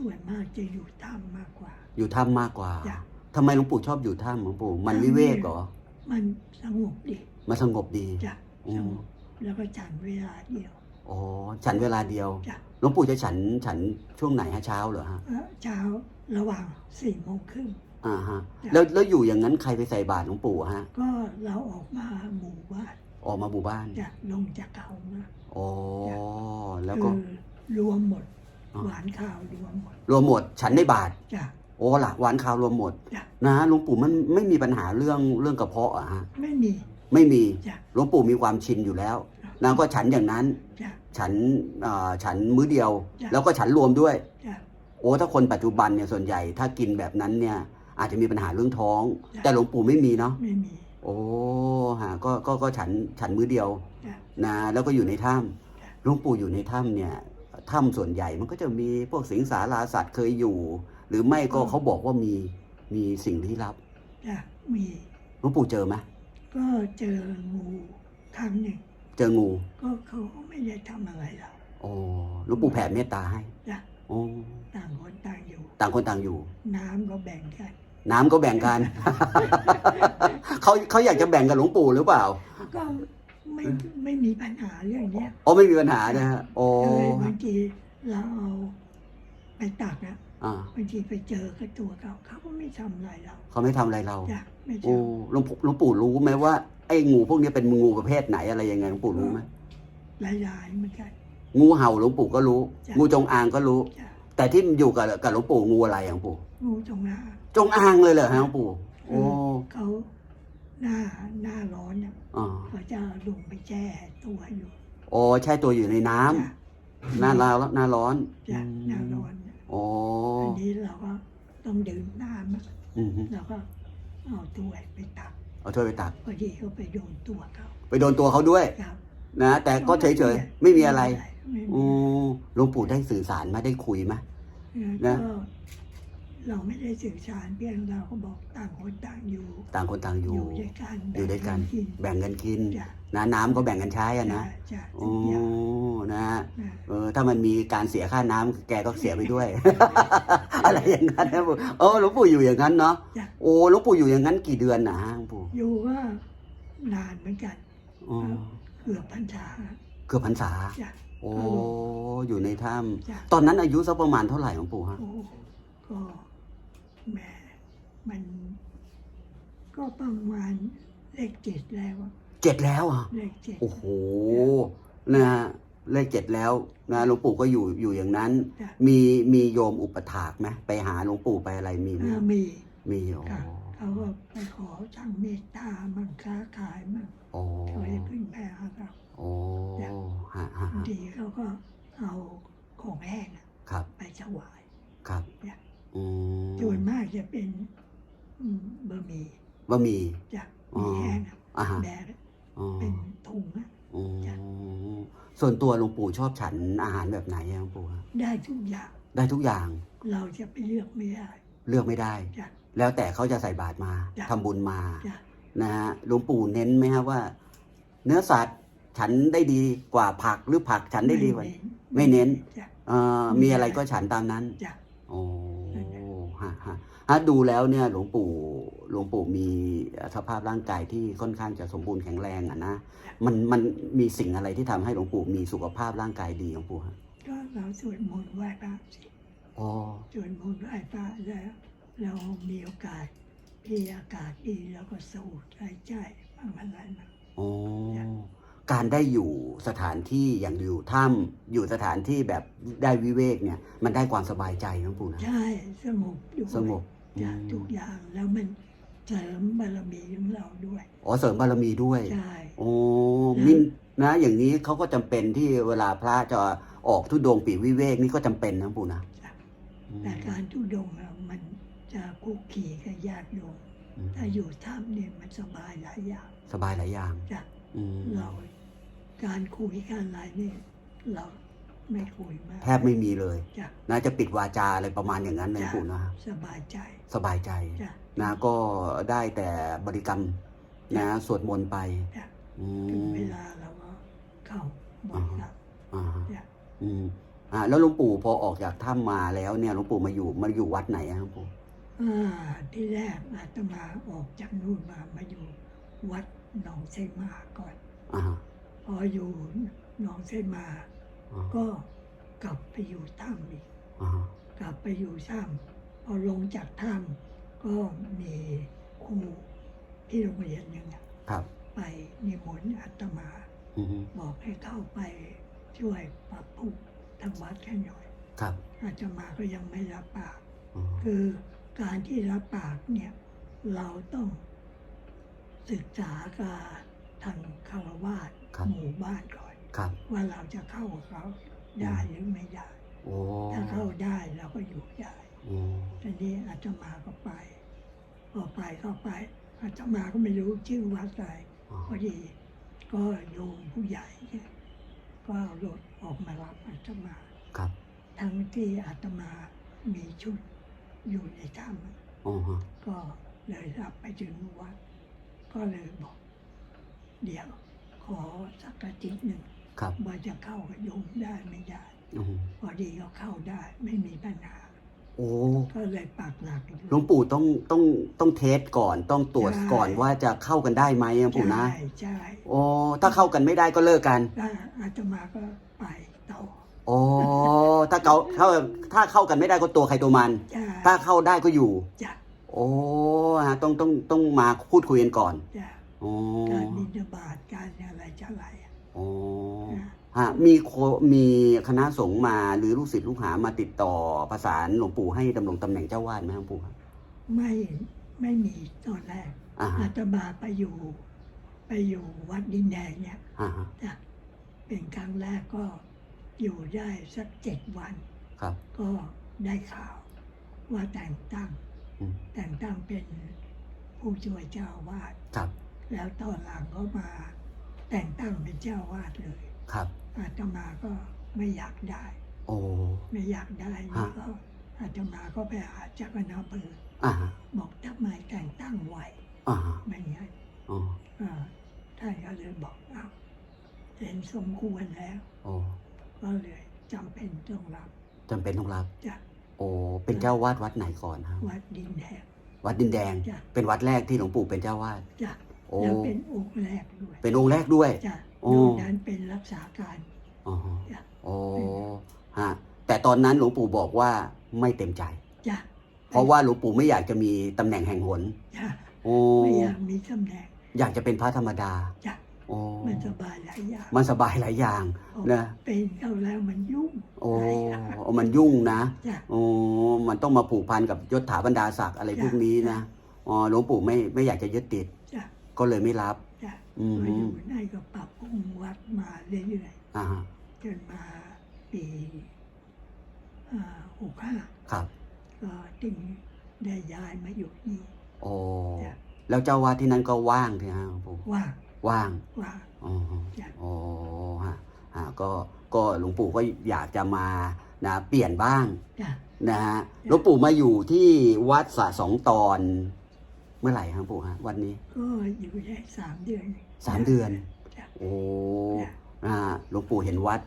ส่วนมากจะอยู่ถ้ำมากกว่า อยู่ถ้ำมากกว่าจ้ะ ทำไมหลวงปู่ชอบอยู่ถ้ำหลวงปู่ มันวิเวกเหรอ มันสงบดีมันสงบดี จ้ะอืม สงบแล้วก็ฉันเวลาเดียวอ๋อ ฉันเวลาเดียว จ้ะหลวงปู่จะฉันฉันช่วงไหนฮะเช้าเหรอฮะ เอ่อเช้าระหว่างสี่โมงครึ่ง อ่าฮะ จ้ะ แล้วแล้วอยู่อย่างนั้นใครไปใส่บาตรหลวงปู่ฮะ ก็เราออกมาหมู่บ้านออกมาหมู่บ้าน จะลงจากเขามาอ๋อจ้ะแล้วก็คือรวมหมดอ๋อ หวานข้าวรวมหมดรวมหมด ฉันในบาตรจ้ะ โอ้หละหวานข้าวรวมหมด จ้ะ นะหลวงปู่มันไม่มีปัญหาเรื่องเรื่องกระเพาะอะฮะไม่มี ไม่มีจ้ะ หลวงปู่มีความชินอยู่แล้วนะก็ฉันอย่างนั้น จ้ะ ฉันเอ่อฉันมื้อเดียว จ้ะ แล้วก็ฉันรวมด้วย จ้ะ โอ้ถ้าคนปัจจุบันเนี่ยส่วนใหญ่ถ้ากินแบบนั้นเนี่ย อาจจะมีปัญหาเรื่องท้อง จ้ะ แต่หลวงปู่ไม่มีเนาะไม่มี โอ้ฮะก็ก็ก็ฉันฉันมื้อเดียวจ้ะนะแล้วก็อยู่ในถ้จ้ะำหลวงปู่อยู่ในถ้ำเนี่ย ถ้ำส่วนใหญ่มันก็จะมีพวกสิงสาราสัตว์เคยอยู่ หรือไม่ก็เขาบอกว่ามีมีสิ่งลี้ลับจ้ะมีหลวงปู่เจอไหมก็เจองูครั้งหนึ่งเจองูก็เขาก็ไม่ได้ทำอะไรเราโอ้หลวงปู่แผ่เมตตาให้จ้ะโอ้ต่างคนต่างอยู่ ต่างคนต่างอยู่ น้ำก็แบ่งกันน้ำก็แบ่งกัน เขาเขาอยากจะแบ่งกับหลวงปู่หรือเปล่า ก็ ไม่ไม่มีปัญหาเรื่องเนี้ยโอ้ไม่มีปัญหานะฮะโอ้เลยบางทีเราเอาไปตักนะอ่าบางทีไปเจอกับตัวเขาเขาก็ไม่ทำอะไรเราเขาไม่ทำอะไรเราจ้ะไม่โอ้ทำหลวงปู่หลวงปู่รู้ไหมว่าไอ้งูพวกนี้เป็นงูประเภทไหนอะไรยังไงหลวงปู่รู้ไหมหลายๆเหมือนกัน งูเห่าหลวงปู่ก็รู้ จ้ะ งูจงอางก็รู้ จ้ะแต่ที่อยู่กับกับหลวงปู่งูอะไรอะหลวงปู่ งูจงอาง จงอางเลยเหรอฮะหลวงปู่ โอ้ เขา หน้าหน้าร้อนเนี่ยอ่าเขาจะลงไปแช่ตัวอยู่โอ้ใช่ตัวอยู่ในน้ำจ้ะหน้าร้อนหน้าร้อนจ้ะอืมหน้าร้อนเนี่ยโอ้อันนี้เราก็ต้องดื่มน้ำอะอืมฮึเราก็เอาถ้วยไปตักเอาถ้วยไปตัก พอดีเขาไปโดนตัวเขาไปโดนตัวเขาด้วย ครับนะ แต่ก็เฉยๆ ไม่มีอะไรไม่โอ้มีหลวงปู่ได้สื่อสารไหมาได้คุยไหมแล้นะวก็ เราไม่ได้สื่อสารเพียงเราก็บอกต่างคนต่างอยู่ ต่างคนต่างอยู่ อยู่ด้วยกันอยู่ด้วยกัน แบ่งแบ่งกันกินจ้ะ นะน้ำก็แบ่งกันใช้อะนะจ้ะโอ้ทุกอย่างนะนะ เออถ้ามันมีการเสียค่าน้ำแกก็เสียไปด้วย อะไรอย่างนั้นนะปู่เออหลวงปู่อยู่อย่างนั้นเนาะจ้ะ โอ้หลวงปู่อยู่อย่างนั้นกี่เดือนนะฮะหลวงปู่อยู่ก็นานเหมือนกันอ๋อเกือบพรรษาเกือบพรรษา จ้ะ โอ้อยู่ในถ้จ้ะำตอนนั้นอายุสักประมาณเท่าไหร่หลวงปู่ฮะโอ้ก็แหม่มัน ก็ประมาณเลขเจ็ดแล้วอะเจ็ดแล้วอะ เลขเจ็ด โอ้โห นะฮะเลขเจ็ดแล้วนะหลวงปู่ก็อยู่อยู่อย่างนั้น จ้ะ มีมีโยมอุปถากไหมไปหาหลวงปู่ไปอะไรมีไหมอ่ามีมีโอ้ค่ะเขาก็ไปขอช่างเมตตามั่งค้าขายมั่งโอ้เขาจะพึ่งแพ้เราโอ้ฮะฮะบางฮะทีเขาก็เอาของแห้งอะครับ ไปถวาย ครับเนี่ยอืมส่วนมากจะเป็นอืมบะหมี่ บะหมี่จะอ๋อมีแห้งอะอ่าฮะ แบกอ๋อเป็นถุงอะอ๋อจ้ะส่วนตัวหลวงปู่ชอบฉันอาหารแบบไหนอะหลวงปู่ฮะได้ทุกอย่างได้ทุกอย่างเราจะไปเลือกไม่ได้เลือกไม่ได้ จ้ะ แล้วแต่เขาจะใส่บาตรมาจ้ะ ทำบุญมา จ้ะนะฮะหลวงปู่เน้นไหมครับว่า เนื้อสัตว์ฉันได้ดีกว่าผักหรือผักฉันได้ดีกว่า ไม่เน้น จ้ะ เอ่อมีอะไรก็ฉันตามนั้นจ้ะ โอ้นั่นแหละฮะฮะฮะดูแล้วเนี่ยหลวงปู่หลวงปู่มีสภาพร่างกายที่ค่อนข้างจะสมบูรณ์แข็งแรงอะนะมันมันมีสิ่งอะไรที่ทำให้หลวงปู่มีสุขภาพร่างกายดีหลวงปู่ฮะก็เราสวดมนต์ไหว้พระสิอ๋อสวดมนต์ไหว้พระแล้ว เรามีโอกาสที่อากาศดีแล้วก็สูดหายใจบ้างอะไรบ้างอ๋อจ้ะการได้อยู่สถานที่อย่างอยู่ถ้ำอยู่สถานที่แบบได้วิเวกเนี่ย มันได้ความสบายใจหลวงปู่นะใช่สงบด้วยสงบ จ้ะอืมทุกอย่างแล้วมันเสริมบารมีของเราด้วยอ๋อเสริมบารมีด้วยใช่ โอ้นี่นะ อย่างนี้เขาก็จำเป็นที่เวลาพระจะออกทุดงค์ปีวิเวกนี่ก็จำเป็นนะหลวงปู่นะจ้ะอืมแต่การทุดงค์อะมันจะคุกคีกับญาติโยมอืมถ้าอยู่ถ้ำเนี่ยมันสบายหลายอย่างสบายหลายอย่างจ้ะอืมเราการคุยกันอะไรเนี่ยเรา ไม่คุยมากแทบไม่มีเลยจ้ะนะจะปิดวาจาอะไรประมาณอย่างนั้นนะหลวงจ้ะปู่นะสบายใจสบายใจจ้ะนะก็ได้แต่บริกรรมนะสวดมนต์ไปจ้ะอืถึงมเวลาเราก็เข้าบริกรรมอ่าฮะจ้ะอืมอ่าแล้วหลวงปู่พอออกจากถ้ำมาแล้วเนี่ยหลวงปู่มาอยู่มาอยู่วัดไหนอะหลวงปู่อ่าที่แรกอาตมาออกจากนู่นมามาอยู่วัดหนองไซมาก่อน อ่าฮะพออยู่หนองไซมาอ่า ก็กลับไปอยู่ถ้ำอีกอ่าฮะกลับไปอยู่ถ้ำพอลงจากถ้ำก็มีครูที่โรงเรียนหนึ่งอะครับไปนิมนต์อาตมาอือฮึบอกให้เข้าไปช่วยปรับปรุงทางวัดแค่หน่อยครับอาตมาก็ยังไม่รับปากอ๋อคือการที่รับปากเนี่ยเราต้องศึกษากับทางคารวาสหมู่บ้านก่อน ครับ ว่าเราจะเข้ากับเขาได้หรือไม่ได้โอ้ถ้าเข้าได้เราก็อยู่ได้โอ้ทีนี้อาตมาก็ไปพอไปเข้าไปอาตมาก็ไม่รู้ชื่อวัดอะไรอ๋อพอดีก็โยมผู้ใหญ่เนี่ยก็เอารถออกมารับอาตมาครับ ทั้งที่อาตมามีชุดอยู่ในถ้ำอ๋อฮะก็เลยรับไปถึงวัด ก็เลยบอก เดี๋ยวขอสักอาทิตย์หนึ่ง ครับว่าจะเข้ากับโยมได้ไม่ได้ อือฮึพอดีก็เข้าได้ไม่มีปัญหา โอ้ก็เลยปักหลักอยู่ หลวงปู่ต้องต้องต้องเทสก่อนต้องตรวจใช่ ก่อนว่าจะเข้ากันได้ไหมหลวงปู่นะใช่ใช่โอ้ถ้าเข้ากันไม่ได้ก็เลิกกันถ้าอาตมาก็ไปต่อโอ้ถ้าเขาเข้าถ้าเข้ากันไม่ได้ก็ตัวใครตัวมัน ใช่ถ้าเข้าได้ก็อยู่ จะโอ้ฮะต้องต้องต้องมาพูดคุยกันก่อน จะ โอ้ การบินบาตการอะไรจะอะไรอะ โอ้ นะ ฮะมีโคมีคณะสงฆ์มาหรือลูกศิษย์ลูกหามาติดต่อประสานหลวงปู่ให้ดำรงตำแหน่งเจ้าวาดไหมหลวงปู่ครับ ไม่ไม่มีตอนแรกอ่าอาฮะตมาไปอยู่ ไปอยู่วัดดินแดงเนี่ยอ่าฮะจะเป็นครั้งแรกก็อยู่ได้สักเจ็ดวัน ครับ ก็ได้ข่าวว่าแต่งตั้ง อืม แต่งตั้งเป็นผู้ช่วยเจ้าอาวาดครับแล้วตอนหลังก็มาแต่งตั้งเป็นเจ้าอาวาดเลย ครับ อาตมาก็ไม่อยากได้ โอ้ ไม่อยากได้นี่ก็อาตมาก็ไปหาเจ้าคณะอำเภออ่าฮะบอกทำไมแต่งตั้งไวอ่าฮะไม่งั้นอ๋ออ่าท่านก็เลยบอกเอาเห็นสมควรแล้ว โอ้ก็เลยจำเป็นต้องรับจำเป็นต้องรับ จากโอ้ เป็นเจ้าวาดวัดไหนก่อนฮะวัดดินแดงวัดดินแดงจ้ะเป็นวัดแรกที่หลวงปู่เป็นเจ้าวาด จากโอ้ แล้วเป็นองค์แรกด้วยเป็นองค์แรกด้วย จากโอ้ นอกนั้นเป็นรักษาการอ๋อฮะจ้ะโอ้ฮะแต่ตอนนั้นหลวงปู่บอกว่าไม่เต็มใจจ้ะเพราะว่าหลวงปู่ไม่อยากจะมีตำแหน่งแห่งหนจ้ะโอ้ไม่อยากมีตำแหน่ง อยากจะเป็นพระธรรมดาจ้ะโอ้มันสบายหลายอย่าง มันสบายหลายอย่างพอนะเป็นเข้าแล้วมันยุ่ง โอ้หลายอย่างมันยุ่งนะจ้ะโอ้มันต้องมาผูกพันกับยศถาบรรดาศักดิ์อะไรจ้ะพวกนี้นะอ๋อหลวงปู่ไม่ไม่อยากจะยึดติดจ้ะก็เลยไม่รับจ้ะ อืมมาอยู่ในก็ปรับปรุงวัดมาเรื่อยอ่าฮะๆจนมาปีหกห้าครับก็ถึงได้ย้ายมาอยู่นี่โอ้จ้ะแล้วเจ้าวาดที่นั่นก็ว่างใช่ไหมหลวงปู่ว่างว่างว่างอ๋อฮะจ้ะโอ้ฮะฮะก็ก็หลวงปู่ก็อยากจะมานะเปลี่ยนบ้างจ้ะนะฮะหลวงปู่มาอยู่ที่วัดสะสองตอน เมื่อไหร่ครับหลวงปู่ฮะวันนี้ก็อยู่ได้สามเดือนสามเดือน จ้ะ โอ้จ้ะ อ่าหลวงปู่เห็นวัด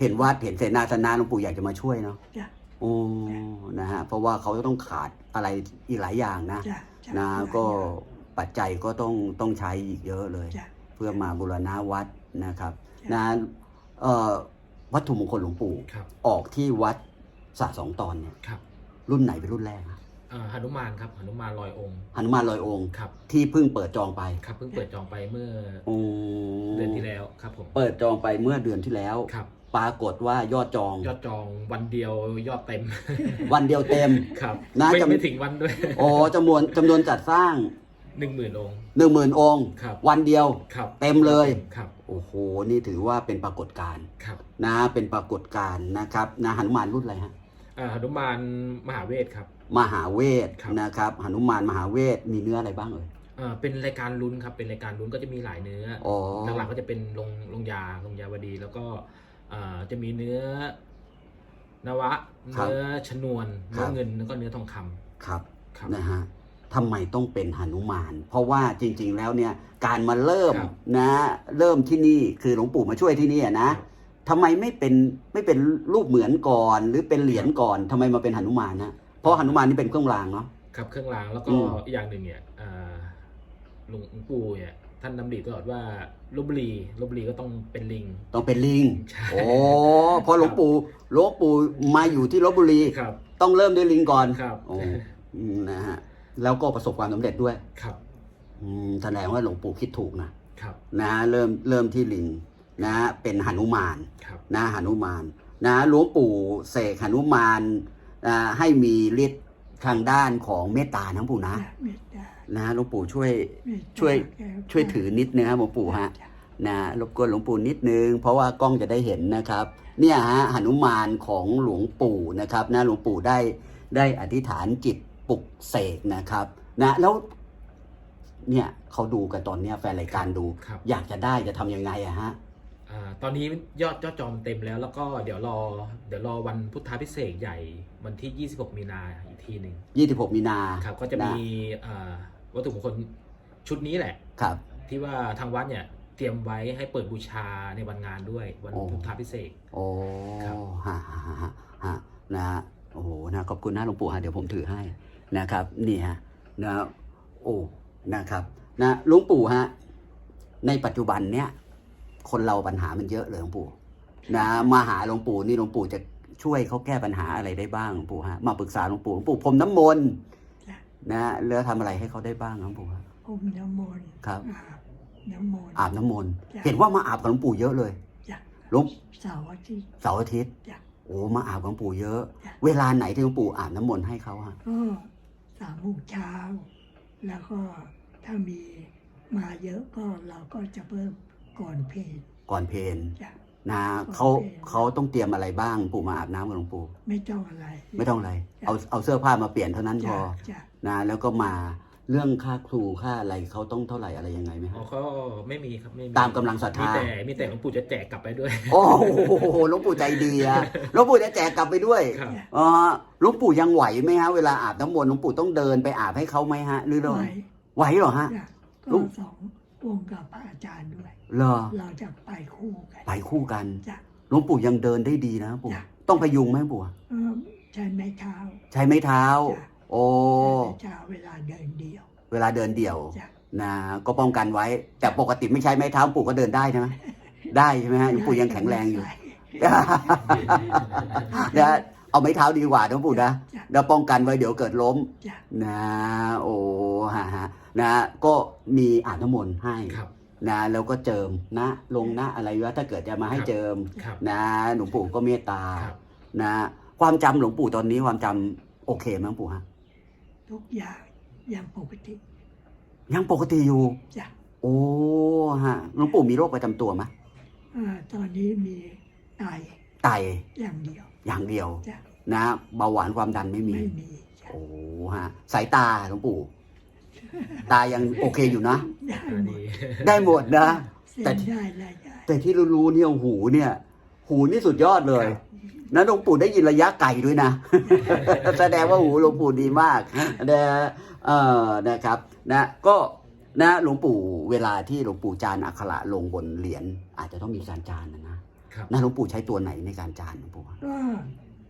เห็นวัดเห็นเสนาสนะหลวงปู่อยากจะมาช่วยเนาะจ้ะ โอ้นะฮะเพราะว่าเขาจะต้องขาดอะไรอีกหลายอย่างนะ จ้ะจ้นะก็ปัจจัยก็ต้องต้องใช้อีกเยอะเลย จ้ะ เพื่อมาบูรณะวัดนะครับจ้ะ นะเอ่อวัตถุมงคลหลวงปู่ครับ ออกที่วัดสะสองตอนเนี่ยครับรุ่นไหนเป็นรุ่นแรกอะอ่า หนุมานครับหนุมานลอยองค์หนุมานลอยองค์ครับที่เพิ่งเปิดจองไปครับเพิ่งเปิดจองไปเมื่อโอ้เดือนที่แล้วครับผมเปิดจองไปเมื่อเดือนที่แล้วครับปรากฏว่ายอดจอง ยอดจองวันเดียวยอดเต็ม วันเดียวเต็มครับน่าไม่จะไม่ถึงวันด้วยโอ้จำนวนจำนวนจัดสร้างหนึ่งหมื่นองค์หนึ่งหมื่นองค์ครับวันเดียวครับเต็มเลยครับโอ้โหนี่ถือว่าเป็นปรากฏการณ์ครับนะเป็นปรากฏการณ์นะครับนะหนุมานรุ่นอะไรฮะอ่าหนุมานมหาเวทครับ มหาเวทครับ นะครับหนุมานมหาเวทมีเนื้ออะไรบ้างเอ่ยอ่าเป็นรายการลุ้นครับ เป็นรายการลุ้นก็จะมีหลายเนื้ออ๋อหลักๆก็จะเป็นลงลงยาลงยาวดี แล้วก็อ่าจะมีเนื้อนวะครับเนื้อชนวนครัเนื้อบเงินแล้วก็เนื้อทองคำครับ ครับ นะฮะทำไมต้องเป็นหนุมาน เพราะว่าจริง ๆ แล้วเนี่ยการมาเริ่มครับนะเริ่มที่นี่คือหลวงปู่มาช่วยที่นี่อะนะครับทำไมไม่เป็นไม่เป็นรูปเหมือนก่อน หรือเป็นเหรียญก่อนทำไมมาเป็นหนุมานนะเพ ราะหนุมานนี่เป็นเครื่องรางเนาะ ครับเครื่องรางแล้วก็อืม อีกอย่างหนึ่งเนี่ยอ่าหลวงปู่เนี่ยท่านดำริตลอดว่าลบบุรีลบบุรีก็ต้องเป็นลิง ต้องเป็นลิง ใช่ โอ้เพราะหลวงปู่หลวงปู่มาอยู่ที่ลบบุรี ครับต้องเริ่มด้วยลิงก่อนครับโอ้อืมนะฮะ แล้วก็ประสบความสำเร็จด้วยครับอืมแสดงว่าหลวงปู่คิดถูกนะ ครับนะเริ่มเริ่มที่ลิงนะเป็นหนุมานครับ นะหนุมานนะหลวงปู่เสกหนุมานนะ ให้มีฤทธิ์ทางด้านของเมตตานะหลวงปู่นะจ้ะเมตตานะหลวงปู่ช่วยเมตตาช่วยแก้วช่วยถือนิดนึงครับหลวงปู่ฮะจ้ะนะรบกวนหลวงปู่นิดนึง เพราะว่ากล้องจะได้เห็นนะครับ เนี่ยฮะหนุมานของหลวงปู่นะครับนะหลวงปู่ได้ได้อธิษฐานจิตปลุกเสกนะครับนะแล้วเนี่ยเขาดูกันตอนเนี้ยแฟนรายการดูครับอยากจะได้จะทำยังไงอะฮะอ่า ตอนนี้ยอดยอดจองเต็มแล้ว แล้วก็เดี๋ยวรอ เดี๋ยวรอวันพุทธาพิเศษกใหญ่วันที่ 26 มีนาอีกทีหนึ่ง26 มีนาครับก็จะมีอ่าวัตถุมงคลชุดนี้แหละครับ ที่ว่าทางวัดเนี่ยเตรียมไว้ให้เปิดบูชาในวันงานด้วยวันโอ้พุทธาพิเศษกโอ้ครับฮะฮะฮะฮะฮะนะฮะโอ้โหนะขอบคุณนะหลวงปู่ฮะเดี๋ยวผมถือให้นะครับ นี่ฮะนะโอ้นะครับนะหลวงปู่ฮะในปัจจุบันเนี้ย คนเราปัญหามันเยอะเลยหลวงปู่นะมาหาหลวงปู่นี่หลวงปู่จะช่วยเขาแก้ปัญหาอะไรได้บ้างหลวงปู่ฮะมาปรึกษาหลวงปู่หลวงปู่พรมน้ำมนต์จ้ะนะแล้วทำอะไรให้เขาได้บ้างหลวงปู่ฮะอมน้ำมนต์ครับอาบน้ำมนต์อาบน้ำมนต์จ้ะเห็นว่ามาอาบกับหลวงปู่เยอะเลยจ้ะหลวงเสาร์อาทิตย์เสาร์อาทิตย์จ้ะโอ้มาอาบกับหลวงปู่เยอะจ้ะเวลาไหนที่หลวงปู่อาบน้ำมนต์ให้เขาฮะก็สามโมงเช้า แล้วก็ถ้ามีมาเยอะก็เราก็จะเพิ่ม ก่อนเพลงก่อนเพนจ้ะ นะเขาเขาต้องเตรียมอะไรบ้างปู่มาอาบน้ำกับหลวงปู่ไม่ต้องอะไร ไม่ต้องอะไรเอาเอาเสื้อผ้ามาเปลี่ยนเท่านั้นพจ้ะอจ้ะนะแล้วก็มาเรื่องค่าครูค่าอะไรเขาต้องเท่าไหร่อะไรยังไงไหมอ๋อฮะก็ไม่มีครับไม่มีตามกำลังศรัทธามี แต่มีแต่หลวงปู่จะแจกกลับไปด้วย โอ้โหหลวงปู่ใจดีอะหลวงปู่จะแจกกลับไปด้วยครับ อ๋อหลวงปู่ยังไหวไหมฮะเวลาอาบน้ำมนต์หลวงปู่ต้องเดินไปอาบให้เขาไหมฮะหรือเราไหวไหวเหรอฮะ จ้ะลูก็กสององค์กับพระอาจารย์ด้วย เหรอเราจะไปคู่กันไปคู่กันจ้ะหลวงปู่ยังเดินได้ดีนะปู่จ้ะ ต้องพยุงไหมปู่เออใช้ไม้เท้า ใช้ไม้เท้า จ้ะ โอ้ใช้ไม้เท้าเวลาเดินเดียวเวลาเดินเดี่ยวจ้ะนะก็ป้องกันไว้ แต่ปกติไม่ใช้ไม้เท้าปู่ก็เดินได้ใช่ไหมได้ใช่ไหมฮะหลวงปู่ยังแข็งแรงอยู่ นะเอาไม้เท้าดีกว่าหลวงปู่นะจ้ะแล้วป้องกันไว้เดี๋ยวเกิดล้ม จ้ะนะ โอ้ฮะฮะนะ ก็มีอาบน้ำมนต์ให้ครับ นะแล้วก็เจิมนะลงนะอะไรวะถ้าเกิดจะมาให้เจิมครับนะหลวงปู่ก็เมตตาครับนะความจำหลวงปู่ตอนนี้ความจำโอเคไหมหลวงปู่ฮะทุกอย่างอย่างปกติ ยังปกติอยู่จ้ะโอ้ฮะหลวงปู่มีโรคประจำตัวไหมอ่าตอนนี้มีไตไตอย่างเดียว อย่างเดียวจ้ะนะเบาหวานความดันไม่มีไม่มีจ้ะโอ้ฮะสายตาหลวงปู่ ตายังโอเคอยู่นะ ได้อันหมดนี้ได้หมดนะ เส้นแต่ได้รายได้แต่ที่รู้ๆเนี่ยหูเนี่ย หูนี่สุดยอดเลย นะหลวงปู่ได้ยินระยะไกลด้วยนะ แสดงว่าหูหลวงปู่ดีมากนะเออนะครับนะก็นะหลวงปู่เวลาที่หลวงปู่จานอักขระลงบนเหรียญอาจจะต้องมีการจานนะนะครับ นะหลวงปู่ใช้ตัวไหนในการจานหลวงปู่ก็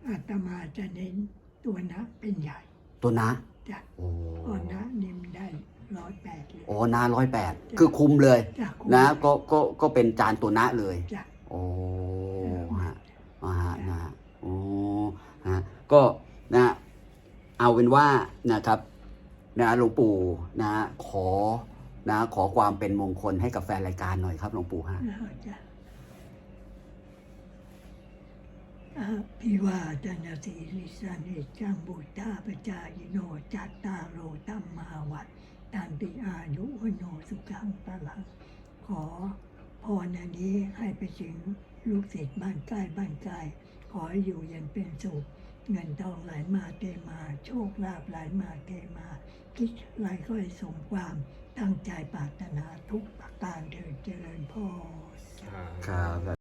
อาตมาจะเน้นตัวนะเป็นใหญ่ตัวนะ จ้ะโอ้ก็นะนิ่มได้ร้อยแปดเลย โอ้นาร้อยแปดคือคุมเลย จ้ะนะก็ก็ก็เป็นจานตัวนะเลย จ้ะ โอ้ฮะอ่าฮะนะฮะโอ้ฮะก็นะ เอาเป็นว่านะครับนะหลวงปู่นะ ขอนะ ขอความเป็นมงคลให้กับแฟนรายการหน่อยครับหลวงปู่ฮะนะจ้ะ อภิวาทนาสีลิสานิจังบุตาปจายโนจัตตาโรตัมมาวัดตันติอายุวโนสุขังตลัง ขอพรอันนี้ให้ไปถึงลูกศิษย์บ้านใกล้บ้านไกลขอให้อยู่เย็นเป็นสุข เงินทองไหลมาเทมา โชคลาภไหลมาเทมา คิดไรก็ให้สมความตั้งใจปรารถนาทุกประการเถิดเจริญพรครับ